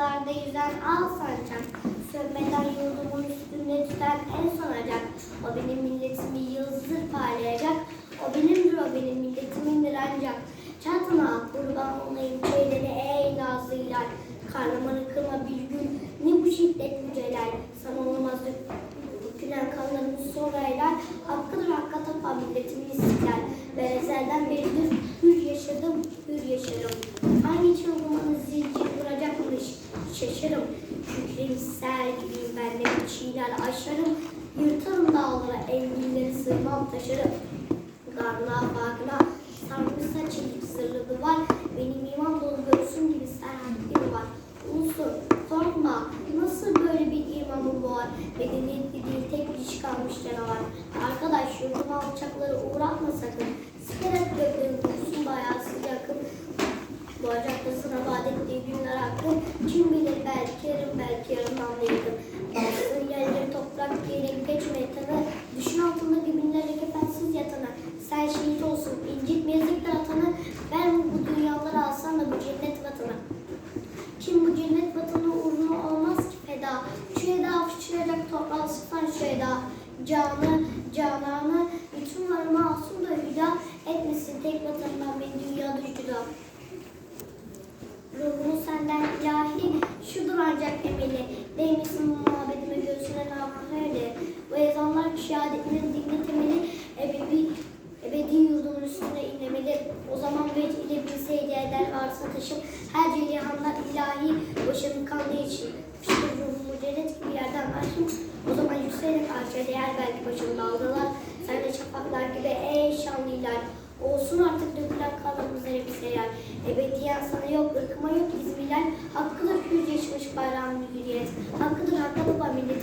ırmaklarda yüzen al sancak. Sönmeden yurdumun üstünde tüten en son acak. O benim milletimin yıldızdır parlayacak. O benimdir o benim milletimindir ancak. Çatma kurban olayım şeyleri ey nazlı hilal. Karnıma kılma bir gün ne bu şiddet mücelal. Sana olmaz dökülen kanlarını soraylar. Hakkıdır hakka tapan milletimin istiklal. Ben ezelden beridir hür yaşadım, hür yaşarım. Şaşarım. Şükrem ser gibiyim ben de çiğner aşarım. Yırtarım dağlara, enginleri sığmam taşırım. Garna farkına sarmışsa çelik zırhlı duvar. Benim iman dolu göğsüm gibi serhatli var. Ulusum korkma nasıl böyle bir imamı boğar. Medeniyetli değil tek diş kalmış canavar. Arkadaş yurduma alçakları uğratma sakın. Sikerek Kim bilir belki yarın belki yarından da yakın. Yerleri toprak diyerek geçme yatanı. Düşün altında dibinlere kefensiz yatanı. Sen şehit olsun incitme yazıktır atanı. Ben bu dünyaları alsam da bu cennet vatanı. Kim bu cennet vatanı uğruna olmaz ki feda. Şu eda fışkıracak toprağı sıksan şu eda. Canı, cananı, bütün varımı alsın da hüda etmesin tek vatanından beni dünyada verdikleri dikme temeli ebedi, ebedi yurdunun üstüne inlemeli. O zaman vec ile bilseydi eder varsa taşım. Her celihandan ilahi başının kanlı için. Pişir ruhumu cennet gibi yerden başım. O zaman yükselerek arşa değer belki başımda aldılar. Sen de çapaklar gibi ey şanlılar. Olsun artık dökülen kanımız bize yer. Ebediyen sana yok, ırkıma yok İzmirler. Hakkıdır hür geçmiş bayrağını yürüyez. Hakkıdır hakka baba millet.